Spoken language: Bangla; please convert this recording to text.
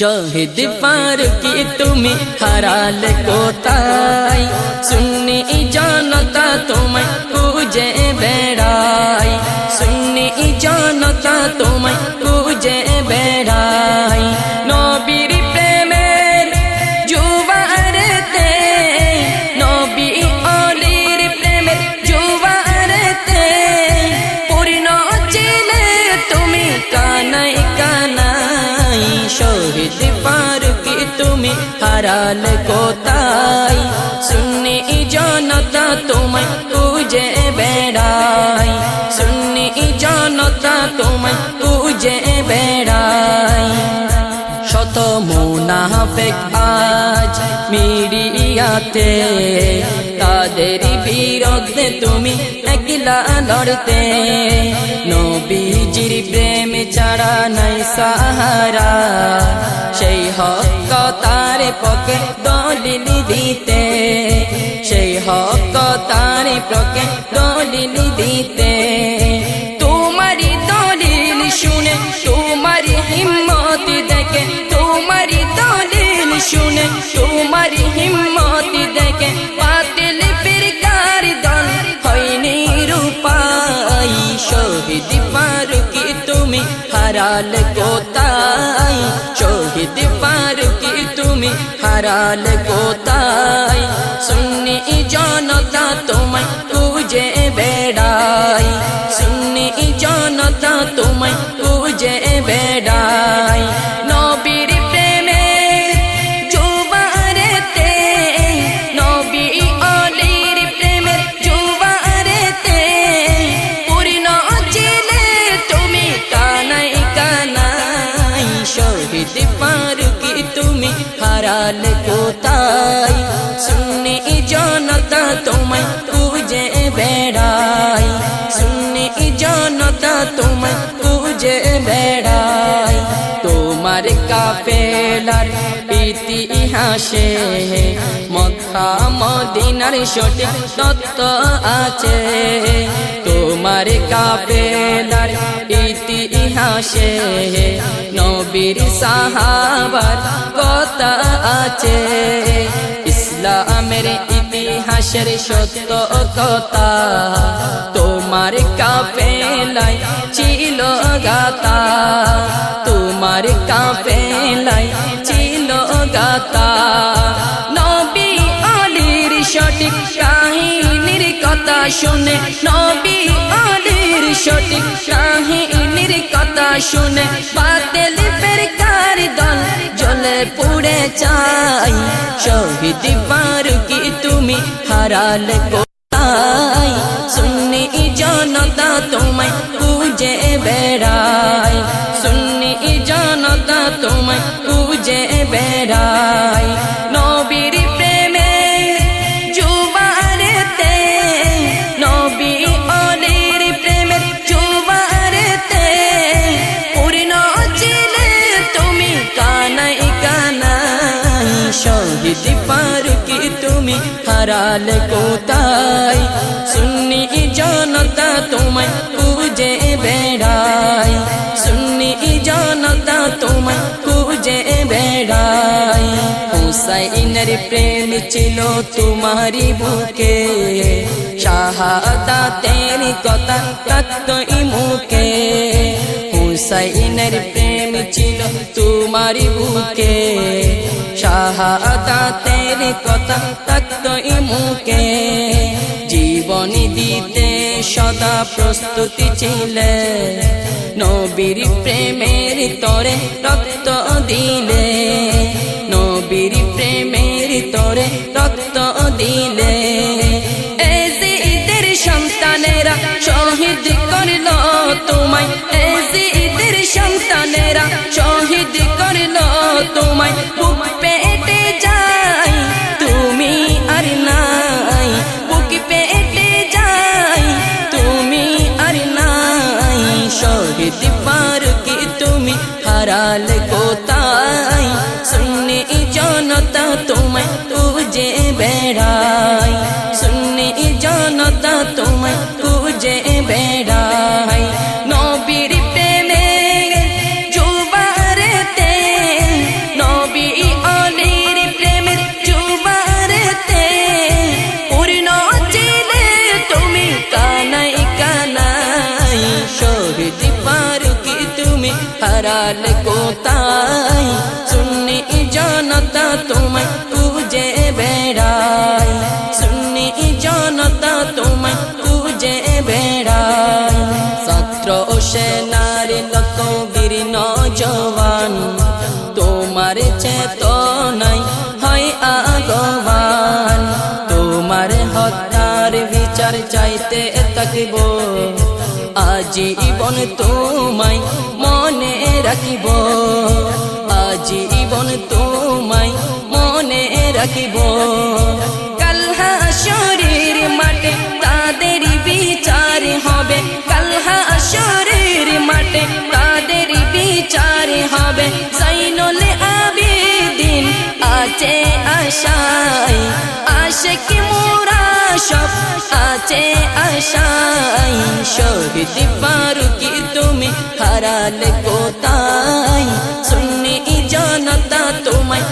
শহীদ ফারুকি তুমি হারাল কোথায় শুনে জানতা তোমায় হারাল কোথায়? সুন্নি জনতা তোমায় খুঁজে বেড়াই সুন্নি জনতা তোমায় খুঁজে বেড়াই শত মুনাফেক আজ মিডিয়াতে, তাদের বিরুদ্ধে তুমি একলা লড়তে। নবীজির প্রেম ছাড়া নাই সাহারা। সেই হক তার পকে দলিল দিতে। সেই হক তার পকে দলিল দিতে। হারাল কোতাই শহীদ ফারুকি তুমি হারাল কোতাই সুন্নি জনতা তোমায় খুঁজে বেড়াই সুন্নি জনতা তোমায় জনতা তোমায় খুঁজে বেড়াই সুন্নি জনতা তোমায় খুঁজে বেড়াই তোমার কাফেলার ইতিহাসে মক্কা মদিনার সঠিক তত্ত্ব আছে তোমার কাফেলার ইতিহাসে নবীর সাহাবার কথা আছে ইসলামের ইতিহাসের সত্য কথা। তোমার কাফেলাই ছিল গাতা। তোমার কাফেলাই ছিল গাতা। নবী আলীর সঠিক কাহিনীর কথা শুনে, নবী আলীর সঠিক কাহিনীর কথা শুনে, বাতিল ফেরকার দল জলে পুড়ে চাই। শহীদ ফারুকি তুমি হারাল কোথায়? সুন্নি জনতা তোমায় খুঁজে বেড়াই শুননি জনতা তোমায় খুঁজে বেড়াই হারাল কোথায়? সুন্নি জনতা তোমায় খুঁজে বেড়াই সুন্নি জনতা তোমায় খুঁজে বেড়াই হুসাইনের প্রেম ছিল তোমারি বুকে। শাহাদাতের কথা তত্ত্বই মুখে। হুসাইনের প্রেম ছিল তোমারি বুকে। শাহাদাতের কথা মুখে জীবন দিতে সদা প্রস্তুতি ছিলে। নবীর প্রেমের তরে রক্ত দিলে। বেড়াই। শুনে জনতা তোমায় খুঁজে বেড়াই। নবীর প্রেমে যুবারেতে, নবী অলির প্রেমে যুবারেতে, পূর্ণ চিলে তুমি কানাই কানাই। শহীদ পারুকি তুমি হারাল কোতাই শুনে জনতা তোমায় চেতনাই হয় আগবান। তোমার হত্যার বিচার চাইতে থাকিব। আজীবন তোমায় মনে রাখিব। আজীবন তোমায় মনে রাখিব। আশাই আশিক মোরা সব আছে আশাই শহীদ ফারুকি তুমি হারালে কোথায়? শুনি জনতা তোমায়